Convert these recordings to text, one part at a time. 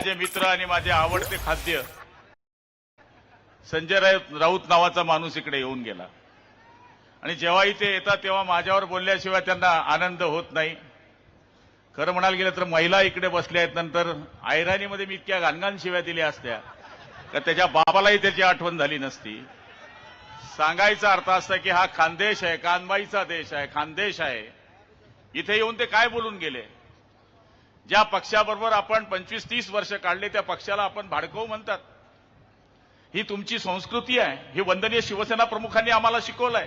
माझे मित्र आणि माझे आवडते खाद्य. संजय राऊत राऊत नावाचा माणूस इकडे येऊन गेला. आणि जेव्हा इथे येतात तेव्हा माझ्यावर बोलल्याशिवाय त्यांना आनंद होत नाही. खरं म्हणायला गेलं तर महिला इकडे बसल्या आहेत नंतर आयराणीमध्ये मी इतक्या घाणघाण शिव्या दिल्या असत्या का त्याच्या बाबालाही त्याची आठवण झाली नसती. सांगायचा अर्थ असा की हा खानदेश आहे कानबाईचा देश आहे खानदेश आहे. इथे येऊन ते काय बोलून गेले? ज्या पक्षाबरोबर आपण पंचवीस तीस वर्ष काढले त्या पक्षाला आपण भाडकव म्हणतात. ही तुमची संस्कृती आहे. ही वंदनीय शिवसेना प्रमुखांनी आम्हाला शिकवलंय.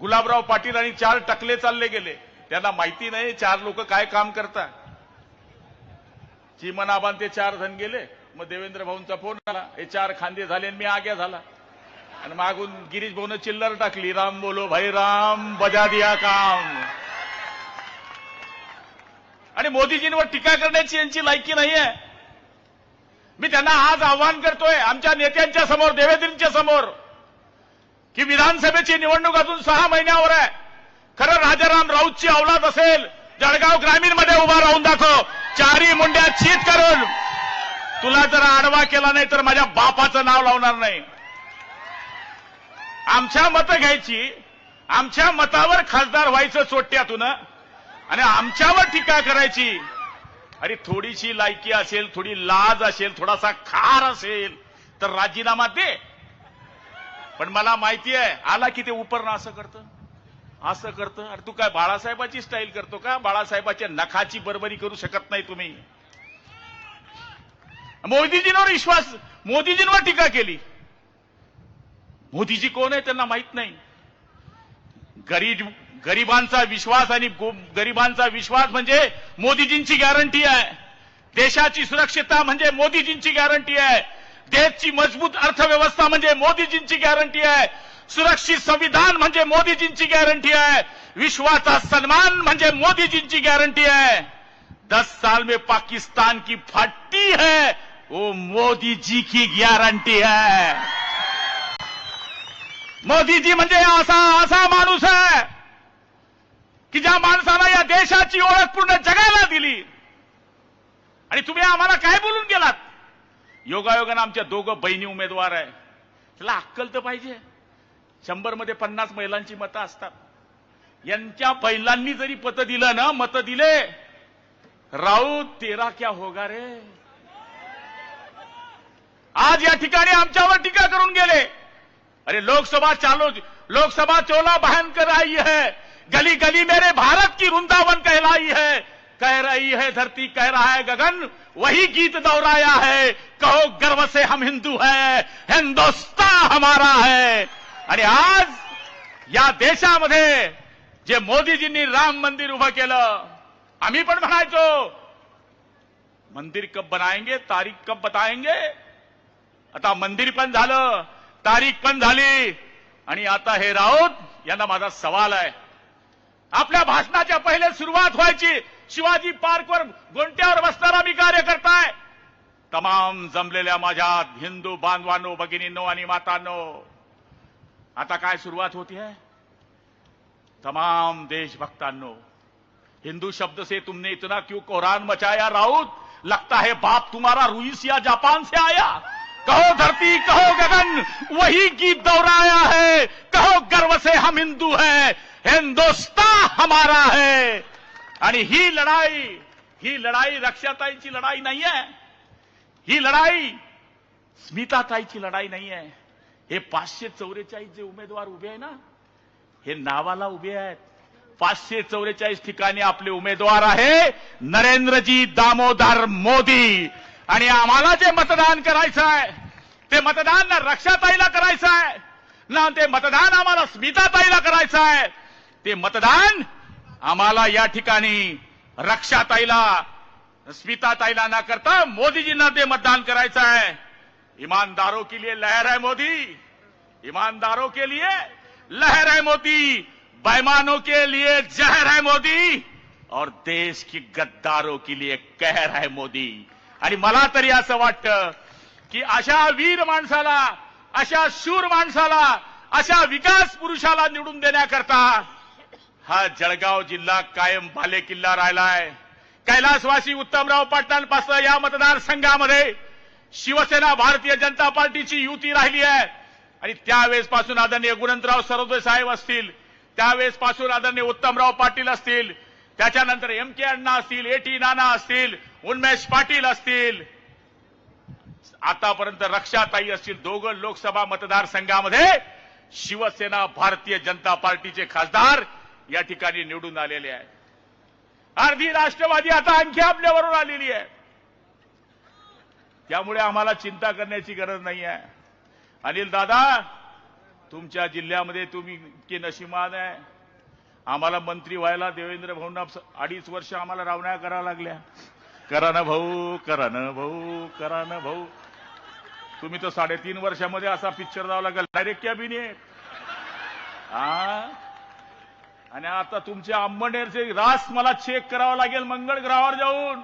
गुलाबराव पाटील आणि चार टकले चालले गेले. त्यांना माहिती नाही चार लोक काय काम करतात. चिमनाबान ते चार जण गेले. मग देवेंद्र भाऊंचा फोन आला. हे चार खांदे झाले आणि मी आग्या झाला. आणि मागून गिरीश भाऊन चिल्लर टाकली. राम बोलो भाई राम बजा दिया काम. आणि मोदीजींवर टीका करण्याची यांची लायकी नाही आहे मी त्यांना आज आव्हान करतोय आमच्या नेत्यांच्या समोर देवेंद्रींच्या समोर की विधानसभेची निवडणूक अजून सहा महिन्यावर आहे. खरं राजाराम राऊतची औलाद असेल जळगाव ग्रामीणमध्ये उभा राहून दाखव. चारी मुंड्या चीत करून. तुला जर आडवा केला नाही तर माझ्या बापाचं नाव लावणार नाही. आमच्या मतं घ्यायची आमच्या मतावर खासदार व्हायचं चोट्यातून आणि आमच्यावर टीका करायची. अरे थोडीशी लायकी असेल थोडी लाज असेल थोडासा खार असेल तर राजीनामा दे. पण मला माहिती आहे आला की ते उपरणं असं करतं. असं करतं. अरे तू काय बाळासाहेबाची स्टाईल करतो का? बाळासाहेबाच्या नखाची बरोबरी करू शकत नाही तुम्ही. मोदीजींवर विश्वास मोदीजींवर टीका केली. मोदीजी कोण आहे त्यांना माहीत नाही. गरीब गरिबांचा विश्वास आणि गरिबांचा विश्वास म्हणजे मोदीजींची गॅरंटी आहे. देशाची सुरक्षितता म्हणजे मोदीजींची गॅरंटी आहे. देशची मजबूत अर्थव्यवस्था म्हणजे मोदीजींची गॅरंटी आहे. सुरक्षित संविधान म्हणजे मोदीजींची गॅरंटी आहे. विश्वाचा सन्मान म्हणजे मोदीजींची गॅरंटी आहे. दस साल में पाकिस्तान की फट्टी है वो मोदी जी की गॅरंटी है. मोदीजी म्हणजे असा असा माणूस आहे. की ज्या माणसाला या देशाची ओळख पूर्ण जगायला दिली. आणि तुम्ही आम्हाला काय बोलून गेलात? योगायोगानं आमच्या दोघं बहिणी उमेदवार आहे. त्याला अक्कल तर पाहिजे. शंभरमध्ये पन्नास महिलांची मतं असतात. यांच्या बैलांनी जरी पत दिलं ना मतं दिले राऊत तेरा क्या होगा रे? आज या ठिकाणी आमच्यावर टीका करून गेले. अरे लोकसभा चालू लोकसभा चोला बहन कर आई है. गली गली मेरे भारत की वृंदावन कहलाई है। कह रही है धरती कह रहा है गगन वही गीत दोहराया है। कहो गर्व से हम हिंदू है हिंदुस्तान हमारा है। आणि आज या देशामध्ये जे मोदीजींनी राम मंदिर उभं केलं आम्ही पण म्हणायचो मंदिर कब बनायंगे तारीख कब बताएंगे? आता मंदिर पण झालं तारीख पण झाली आणि आता हे राऊत यांना माझा सवाल आहे. आपल्या पहिले सुरुवात व्हायची. शिवाजी पार्कवर गोंट्यावर बसणारा मी कार्य करताय तमाम माझ्या हिंदू बांधवांनो, भगिनींनो आणि मातांनो, आता काय सुरुवात होती है तमाम देशभक्तांनो, हिंदू शब्द से तुमने इतना क्यों कोहरान मचाया राउत? लगता है बाप तुम्हारा रूस या जापान से आया। कहो धरती, कहो गगन, वही गीत दोहराया है। कहो गर्व से हम हिंदू हैं। हिंदुस्तान हमारा है। आणि ही लढाई ही लढाई रक्षाताईची लढाई नाही आहे. ही लढाई स्मिताताईची लढाई नाही आहे. हे पाचशे चौवेचाळीस जे उमेदवार उभे आहे ना हे नावाला उभे आहेत. पाचशे चौवेचाळीस ठिकाणी आपले उमेदवार आहे नरेंद्रजी दामोदर मोदी. आणि आम्हाला जे मतदान करायचं आहे ते मतदान ना रक्षाताईला करायचं आहे. ना ते मतदान आम्हाला स्मिताताईला करायचं आहे. ते मतदान आम्हाला या ठिकाणी रक्षाताईला स्मिताताईला न करता मोदीजींना ते मतदान करायचं आहे. ईमानदारों के लिए लहर है मोदी. ईमानदारों के लिए लहर है मोदी. बैमानो के लिए जहर है मोदी. और देश की गद्दारों के लिए कहर है मोदी. आणि मला तरी असं वाटतं की अशा वीर माणसाला अशा शूर माणसाला अशा विकास पुरुषाला निवडून देण्याकरता हा जळगाव जिल्हा कायम बाले किल्ला राहिलाय. कैलासवासी उत्तमराव पाटलांपासून या मतदारसंघामध्ये शिवसेना भारतीय जनता पार्टीची युती राहिली आहे. आणि त्यावेळेस पासून आदरणीय गुणवंतराव सरोदे साहेब असतील त्यावेळेसपासून आदरणीय उत्तमराव पाटील असतील त्याच्यानंतर एम के अण्णा असतील ए टी नाना असतील उन्मेष पाटील असतील. आतापर्यंत रक्षाताई असतील दोघं लोकसभा मतदारसंघामध्ये शिवसेना भारतीय जनता पार्टीचे खासदार या ठिकाणी निवडून आलेले आहे. अर्धी राष्ट्रवादी आता आणखी आपल्यावरून आलेली आहे. त्यामुळे आम्हाला चिंता करण्याची गरज नाही आहे. अनिल दादा तुमच्या जिल्ह्यामध्ये तुम्ही इतके नशिमान आहे. आम्हाला मंत्री व्हायला देवेंद्र भाऊंना अडीच वर्ष आम्हाला रावण्या कराव्या लागल्या. करा ना भाऊ करा ना भाऊ करा ना भाऊ. तुम्ही तर साडेतीन वर्षामध्ये असा पिक्चर जावं लागेल डायरेक्ट कॅबिनेट हा. आणि आता तुमच्या अंबनेरचे रास मला चेक करावा लागेल मंगळ ग्रहावर जाऊन.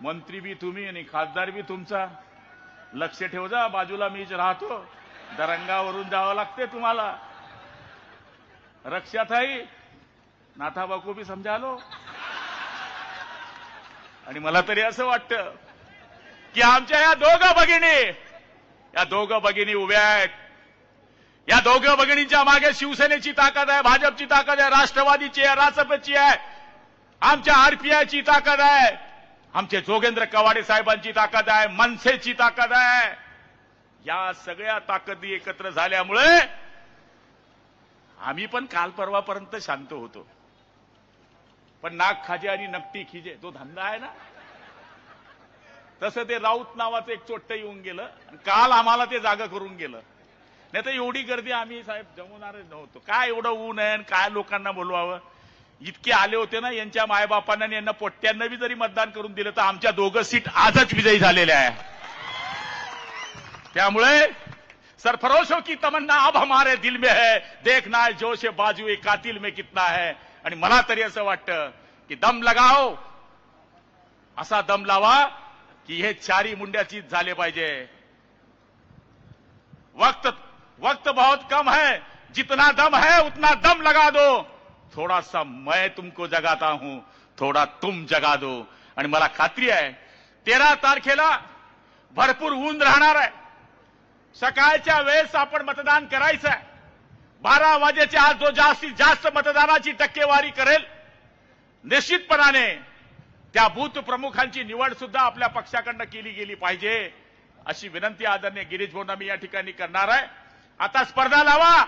मंत्री बी तुम्ही आणि खासदार बी तुमचा. लक्ष ठेव जा बाजूला मीच राहतो. दरंगावरून जावं लागते तुम्हाला. रक्षाताई नाथा बाको बी समजालो. आणि मला तरी असं वाटतं की आमच्या या दोघं भगिनी या दोघं भगिनी उभ्या आहेत. या दोघं भगिनींच्या मागे शिवसेनेची ताकद आहे भाजपची ताकद आहे राष्ट्रवादीची आहे रासपची आहे. आमच्या आरपीआयची ताकद आहे. आमचे जोगेंद्र कवाडे साहेबांची ताकद आहे मनसेची ताकद आहे. या सगळ्या ताकदी एकत्र झाल्यामुळे आम्ही पण काल परवापर्यंत शांत होतो. पण नाक खाजे आणि नकटी खिजे तो धंदा आहे ना? तसं ते राऊत नावाचं एक चोट्ट येऊन गेलं आणि काल आम्हाला ते जागा करून गेलं. नाही तर एवढी गर्दी आम्ही साहेब जमवणारच नव्हतो. काय एवढं ऊन आहे काय लोकांना बोलवावं? इतके आले होते ना यांच्या मायबापांना आणि यांना पोट्ट्यांना बी जरी मतदान करून दिलं तर आमच्या दोघं सीट आजच विजयी झालेल्या आहे. त्यामुळे सरफरोशों हो की तमन्ना अब हमारे दिल में है. देखना है जोश बाजू ए कातिल में कितना है. आणि मला तरी असं वाटतं की दम लगाओ. असा दम लावा की हे चारी मुंड्याचीच झाले पाहिजे. वक्त वक्त बहुत कम है। जितना दम है उतना दम लगा दो। थोड़ा सा मैं तुमको जगाता हूं थोडा तुम जगा दो। आणि मला खात्री आहे तेरा तारखेला भरपूर ऊन राहणार आहे। सकाळच्या वेळेस आपण मतदान करायचं आहे बारा वाजेच्या आज जो जास्तीत जास्त मतदानाची टक्केवारी करेल निश्चितपणाने त्या बूथ प्रमुखांची निवड सुद्धा आपल्या पक्षाकडनं केली गेली पाहिजे अशी विनंती आदरणीय गिरीश भाऊंना मी या ठिकाणी करणार आहे. आता स्पर्धा लावा.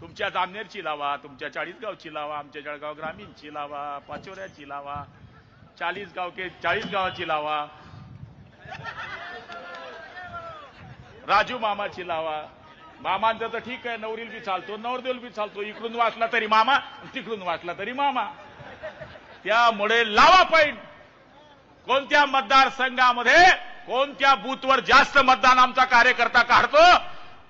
तुमच्या जामनेरची लावा तुमच्या चाळीसगावची लावा आमच्या जळगाव ग्रामीणची लावा पाचोऱ्याची लावा चाळीसगाव के चाळीसगावाची लावा. राजू मामाची लावा. मामांचं तर ठीक आहे नवरील बी चालतो नवरदेल बी चालतो. इकडून वाचला तरी मामा तिकडून वाचला तरी मामा. त्यामुळे लावा पॉईंट कोणत्या मतदारसंघामध्ये कोणत्या बूथवर जास्त मतदान आमचा कार्यकर्ता काढतो?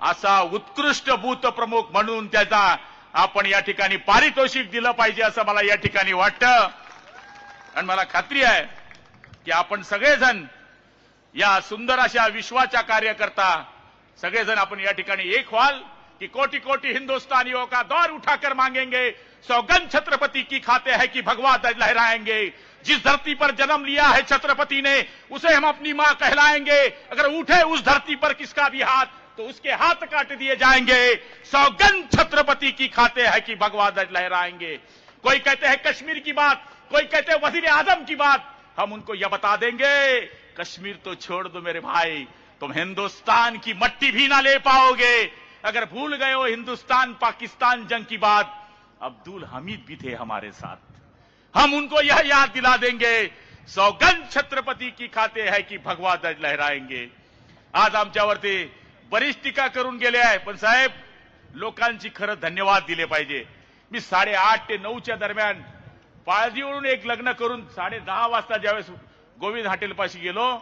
असा उत्कृष्ट बूथ प्रमुख म्हणून त्याचा आपण या ठिकाणी पारितोषिक दिलं पाहिजे असं मला या ठिकाणी वाटतं. आणि मला खात्री आहे की आपण सगळेजण या सुंदर अशा विश्वाच्या कार्यकर्ता सगळेजण आपण या ठिकाणी एक व्हाल कि कोटि कोटि हिंदुस्तानियों हो का दौर उठाकर मांगेंगे सौगन छत्रपति की खाते हैं कि भगवा ध्वज लहराएंगे जिस धरती पर जन्म लिया है छत्रपति ने उसे हम अपनी मां कहलाएंगे अगर उठे उस धरती पर किसका भी हाथ तो उसके हाथ काट दिए जाएँगे। सौगंध छत्रपति की खाते हैं कि भगवा ध्वज लहराएँगे। कोई कहते हैं कश्मीर की बात, कोई कहते हैं वज़ीर आज़म की बात, हम उनको यह बता देंगे, कश्मीर तो छोड़ दो मेरे भाई, तुम हिंदुस्तान की मट्टी भी ना ले पाओगे। अगर भूल गए हो हिंदुस्तान, पाकिस्तान जंग की बात, अब्दुल हमीद भी थे हमारे साथ। हम उनको यह याद दिला देंगे, सौगंध छत्रपति की खाते है कि भगवा ध्वज लहराएँगे। आज आमच्यावरती बरीच टीका करून गेले आहे. पण साहेब लोकांची खरं धन्यवाद दिले पाहिजे. मी साडेआठ ते नऊच्या दरम्यान पाळजीवरून एक लग्न करून साडे दहा वाजता ज्यावेळेस गोविंद हॉटेलपाशी गेलो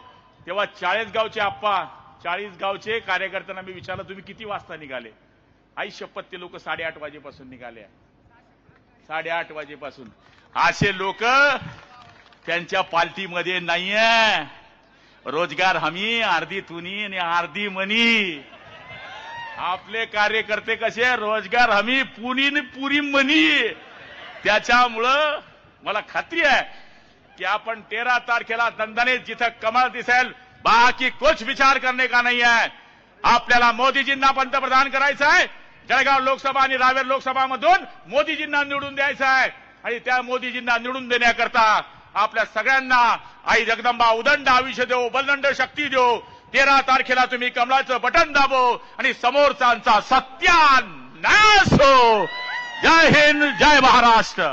तेव्हा चाळीसगावचे आप्पा चाळीसगावचे कार्यकर्त्यांना मी विचारलं तुम्ही किती वाजता निघाले? आई शपथ ते लोक साडेआठ वाजेपासून निघाले साडेआठ वाजेपासून. असे लोक त्यांच्या पार्टीमध्ये नाहीये. रोजगार हमी अर्धी तुनी आणि अर्धी मनी. आपले कार्यकर्ते कसे रोजगार हमी पुनी पुरी मनी. त्याच्यामुळं मला खात्री आहे की आपण तेरा तारखेला दंदाने जिथं कमळ दिसेल बाकी कुछ विचार करणे का नाही आहे? आपल्याला मोदीजींना पंतप्रधान करायचं आहे जळगाव लोकसभा आणि रावेर लोकसभामधून मोदीजींना निवडून द्यायचं आहे. आणि त्या मोदीजींना निवडून देण्याकरता आपल्या सगळ्यांना आई जगदंबा उदंड आयुष्य देऊ बलदंड शक्ती देऊ तेरा तारखेला तुम्ही कमलाचं बटन दाबो आणि समोरचांचा सत्यानाश हो. जय हिंद जय महाराष्ट्र.